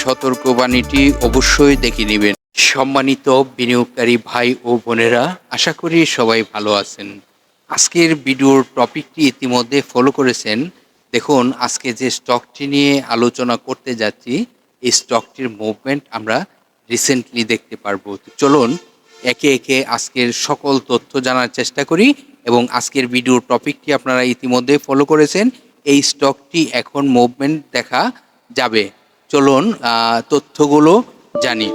সতর্কবাণীটি অবশ্যই দেখে নেবেন। সম্মানিত বিনিয়োগকারী ভাই ও বোনেরা, আশা করি সবাই ভালো আছেন। আজকের ভিডিওর টপিকটি ইতিমধ্যে ফলো করেছেন। দেখুন, আজকে যে স্টকটি নিয়ে আলোচনা করতে যাচ্ছি, এই স্টকটির মুভমেন্ট আমরা রিসেন্টলি দেখতে পারব। চলুন, একে একে আজকের সকল তথ্য জানার চেষ্টা করি এবং আজকের ভিডিওর টপিকটি আপনারা ইতিমধ্যে ফলো করেছেন। এই স্টকটি এখন মুভমেন্ট দেখা যাবে। চলুন তথ্যগুলো জানি।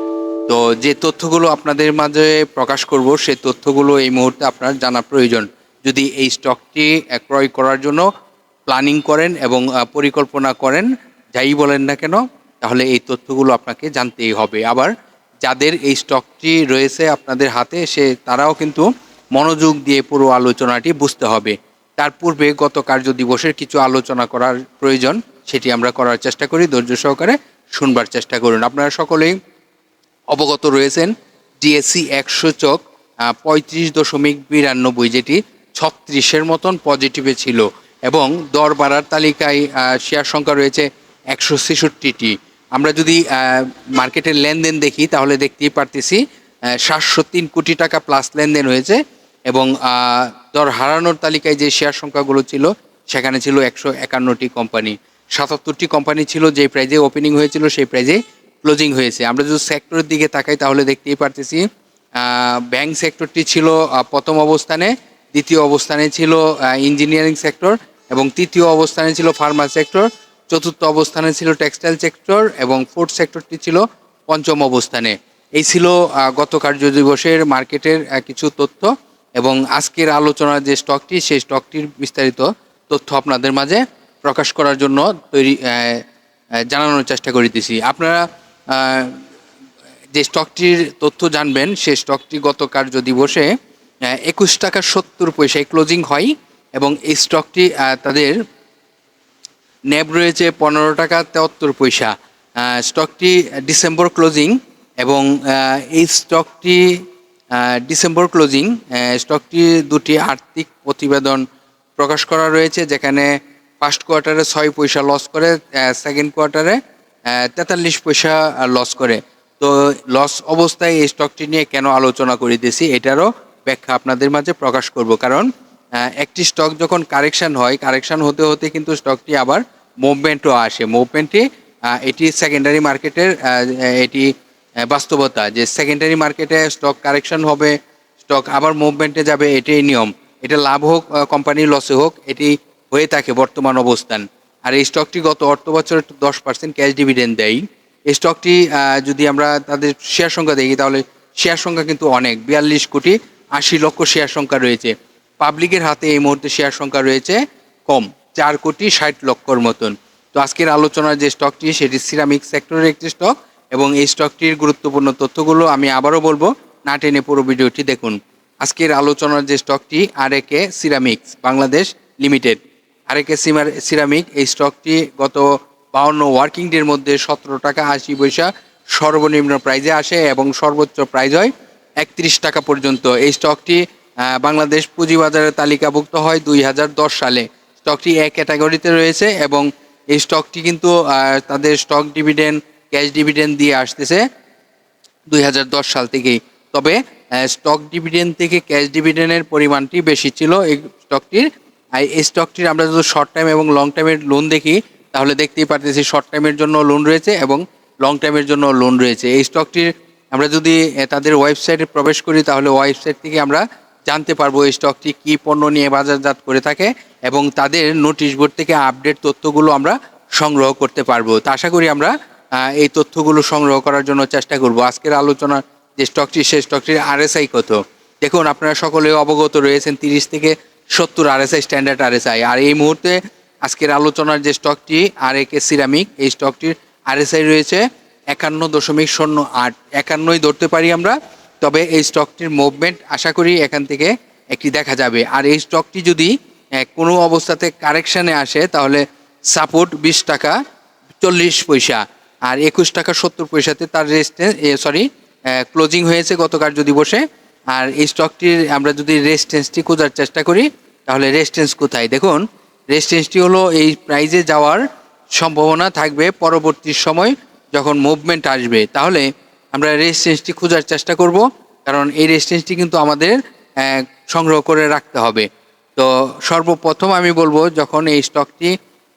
তো যে তথ্যগুলো আপনাদের মাঝে প্রকাশ করব সেই তথ্যগুলো এই মুহূর্তে আপনার জানা প্রয়োজন। যদি এই স্টকটি ক্রয় করার জন্য প্ল্যানিং করেন এবং পরিকল্পনা করেন, যাই বলেন না কেন, তাহলে এই তথ্যগুলো আপনাকে জানতেই হবে। আবার যাদের এই স্টকটি রয়েছে আপনাদের হাতে, সে তারাও কিন্তু মনোযোগ দিয়ে পুরো আলোচনাটি বুঝতে হবে। তার পূর্বে গত কার্য দিবসের কিছু আলোচনা করার প্রয়োজন সেটি আমরা করার চেষ্টা করি, ধৈর্য সহকারে শুনবার চেষ্টা করুন। আপনারা সকলেই অবগত রয়েছেন ডিএসসি একশো চক পঁয়ত্রিশ দশমিক বিরানব্বই যেটি ছত্রিশের মতন পজিটিভে ছিল এবং দর বাড়ার তালিকায় শেয়ার সংখ্যা রয়েছে একশো ছেষট্টিটি। আমরা যদি মার্কেটের লেনদেন দেখি, তাহলে দেখতেই পারতেছি সাতশো তিন কোটি টাকা প্লাস লেনদেন হয়েছে এবং দর হারানোর তালিকায় যে শেয়ার সংখ্যাগুলো ছিল, সেখানে ছিল একশো একান্নটি কোম্পানি সাতাত্তরটি কোম্পানি ছিল, যে প্রাইজে ওপেনিং হয়েছিল, সেই প্রাইজে ক্লোজিং হয়েছে। আমরা যদি সেক্টরের দিকে তাকাই, তাহলে দেখতেই পারতেছি ব্যাংক সেক্টরটি ছিল প্রথম অবস্থানে, দ্বিতীয় অবস্থানে ছিল ইঞ্জিনিয়ারিং সেক্টর এবং তৃতীয় অবস্থানে ছিল ফার্মা সেক্টর চতুর্থ অবস্থানে ছিল টেক্সটাইল সেক্টর এবং ফোর্থ সেক্টরটি ছিল পঞ্চম অবস্থানে। এই ছিল গত কার্য দিবসের মার্কেটের কিছু তথ্য, এবং আজকের আলোচনার যে স্টকটি সেই স্টকটির বিস্তারিত তথ্য আপনাদের মাঝে প্রকাশ করার জন্য তৈরি জানানোর চেষ্টা করিতেছি। আপনারা যে স্টকটির তথ্য জানবেন সেই স্টকটি গত কার্য দিবসে একুশ টাকা সত্তর পয়সায় ক্লোজিং হয় এবং এই স্টকটি তাদের ন্যাব রয়েছে পনেরো টাকা তেয়াত্তর পয়সা। স্টকটি ডিসেম্বর ক্লোজিং এবং এই স্টকটি ডিসেম্বর ক্লোজিং স্টকটি দুটি আর্থিক প্রতিবেদন প্রকাশ করা রয়েছে, যেখানে ফার্স্ট কোয়ার্টারে ছয় পয়সা লস করে সেকেন্ড কোয়ার্টারে তেতাল্লিশ পয়সা লস করে। তো লস অবস্থায় এই স্টকটি নিয়ে কেন আলোচনা করিতেছি এটারও ব্যাখ্যা আপনাদের মাঝে প্রকাশ করব। কারণ একটি স্টক যখন কারেকশান হয় কারেকশান হতে হতে কিন্তু স্টকটি আবার মুভমেন্টও আসে। মুভমেন্টে এটি সেকেন্ডারি মার্কেটের এটি বাস্তবতা যে সেকেন্ডারি মার্কেটে স্টক কারেকশন হবে স্টক আবার মুভমেন্টে যাবে, এটাই নিয়ম। এটা লাভ হোক কোম্পানির লসে হোক, এটি হয়ে থাকে বর্তমান অবস্থান। আর এই স্টকটি গত অর্থ বছরে দশ পার্সেন্ট ক্যাশ ডিভিডেন্ড দেয়। এই স্টকটি যদি আমরা তাদের শেয়ার সংখ্যা দেখি, তাহলে শেয়ার সংখ্যা কিন্তু অনেক, বিয়াল্লিশ কোটি আশি লক্ষ শেয়ার সংখ্যা রয়েছে। পাবলিকের হাতে এই মুহূর্তে শেয়ার সংখ্যা রয়েছে কম, চার কোটি ষাট লক্ষর মতন। তো আজকের আলোচনার যে স্টকটি সেটি সিরামিক সেক্টরের একটি স্টক এবং এই স্টকটির গুরুত্বপূর্ণ তথ্যগুলো আমি আবারও বলব, না টেনে পুরো ভিডিওটি দেখুন। আজকের আলোচনার যে স্টকটি R A K ceramics Bangladesh limited R A K সিমার ceramic, এই স্টকটি গত বাউন্ন ওয়ার্কিং ডের মধ্যে সতেরো টাকা আশি পয়সা সর্বনিম্ন প্রাইজে আসে এবং সর্বোচ্চ প্রাইজ হয় একত্রিশ টাকা পর্যন্ত। এই স্টকটি বাংলাদেশ পুঁজিবাজারে তালিকাভুক্ত হয় দুই হাজার দশ সালে। স্টকটি এক ক্যাটাগরিতে রয়েছে এবং এই স্টকটি কিন্তু তাদের স্টক ডিভিডেন্ড, ক্যাশ ডিভিডেন্ড দিয়ে আসতেছে দুই হাজার দশ সাল থেকেই। তবে স্টক ডিভিডেন্ড থেকে ক্যাশ ডিভিডেন্ডের পরিমাণটি বেশি ছিল এই স্টকটির। এই স্টকটির আমরা যদি শর্ট টাইম এবং লং টাইমের লোন দেখি, তাহলে দেখতেই পারতেছি শর্ট টাইমের জন্য লোন রয়েছে এবং লং টাইমের জন্য লোন রয়েছে। এই স্টকটির আমরা যদি তাদের ওয়েবসাইটে প্রবেশ করি, তাহলে ওয়েবসাইট থেকে আমরা জানতে পারব এই স্টকটি কী পণ্য নিয়ে বাজারজাত করে থাকে এবং তাদের নোটিশ বোর্ড থেকে আপডেট তথ্যগুলো আমরা সংগ্রহ করতে পারব। তো আশা করি আমরা এই তথ্যগুলো সংগ্রহ করার জন্য চেষ্টা করব। আজকের আলোচনা যে স্টকটি সেই স্টকটির আরএসআই কত? দেখুন, আপনারা সকলে অবগত রয়েছেন, তিরিশ থেকে সত্তর আরএসআই স্ট্যান্ডার্ড আরএসআই আর এই মুহূর্তে আজকের আলোচনার যে স্টকটি আর একে সিরামিক এই স্টকটির আরএসআই রয়েছে একান্ন দশমিক শূন্য আট। একান্নই ধরতে পারি আমরা, তবে এই স্টকটির মুভমেন্ট আশা করি এখান থেকে একটি দেখা যাবে। আর এই স্টকটি যদি কোনো অবস্থাতে কারেকশানে আসে, তাহলে সাপোর্ট বিশ টাকা চল্লিশ পয়সা, আর একুশ টাকা সত্তর পয়সাতে তার রেস্টেন্স সরি ক্লোজিং হয়েছে গত কার্য দিবসে আর এই স্টকটির আমরা যদি রেস্টেন্সটি খোঁজার চেষ্টা করি, তাহলে রেস্টেন্স কোথায়? দেখুন রেস্টেন্সটি হলো এই প্রাইজে যাওয়ার সম্ভাবনা থাকবে পরবর্তী সময় যখন মুভমেন্ট আসবে। তাহলে আমরা রেজিস্ট্যান্সটি খোঁজার চেষ্টা করব, কারণ এই রেজিস্ট্যান্সটি কিন্তু আমাদের সংগ্রহ করে রাখতে হবে। তো সর্বপ্রথম আমি বলব, যখন এই স্টকটি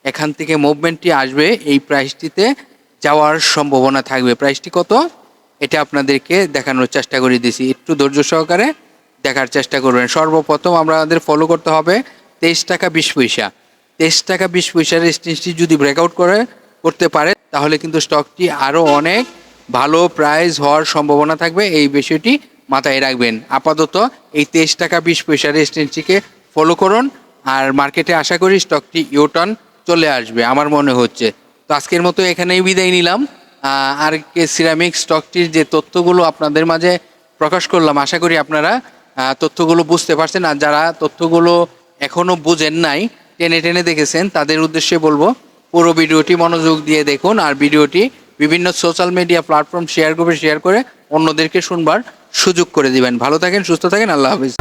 এখান থেকে মুভমেন্টটি আসবে, এই প্রাইসটিতে যাওয়ার সম্ভাবনা থাকবে। প্রাইসটি কত? এটা আপনাদেরকে দেখানোর চেষ্টা করে দিছি একটু ধৈর্য সহকারে দেখার চেষ্টা করবেন। সর্বপ্রথম আমাদের ফলো করতে হবে তেইশ টাকা বিশ পয়সা। তেইশ টাকা বিশ পয়সার রেজিস্ট্যান্সটি যদি ব্রেকআউট করে, করতে পারে, তাহলে কিন্তু স্টকটি আরও অনেক ভালো প্রাইস হওয়ার সম্ভাবনা থাকবে। এই বিষয়টি মাথায় রাখবেন। আপাতত এই তেইশ টাকা বিশ পয়সার রেজিস্ট্যান্সটিকে ফলো করুন আর মার্কেটে আশা করি স্টকটি ইউটার্ন চলে আসবে, আমার মনে হচ্ছে। তো আজকের মতো এখানেই বিদায় নিলাম। আর কে সিরামিক স্টকটির যে তথ্যগুলো আপনাদের মাঝে প্রকাশ করলাম, আশা করি আপনারা তথ্যগুলো বুঝতে পারছেন। আর যারা তথ্যগুলো এখনও বুঝেন নাই, টেনে টেনে দেখেছেন, তাদের উদ্দেশ্যে বলব, পুরো ভিডিওটি মনোযোগ দিয়ে দেখুন আর ভিডিওটি বিভিন্ন সোশ্যাল মিডিয়া প্ল্যাটফর্ম শেয়ার করে শেয়ার করে অন্যদেরকে শুনবার সুযোগ করে দিবেন। ভালো থাকেন, সুস্থ থাকেন, আল্লাহ হাফিজ।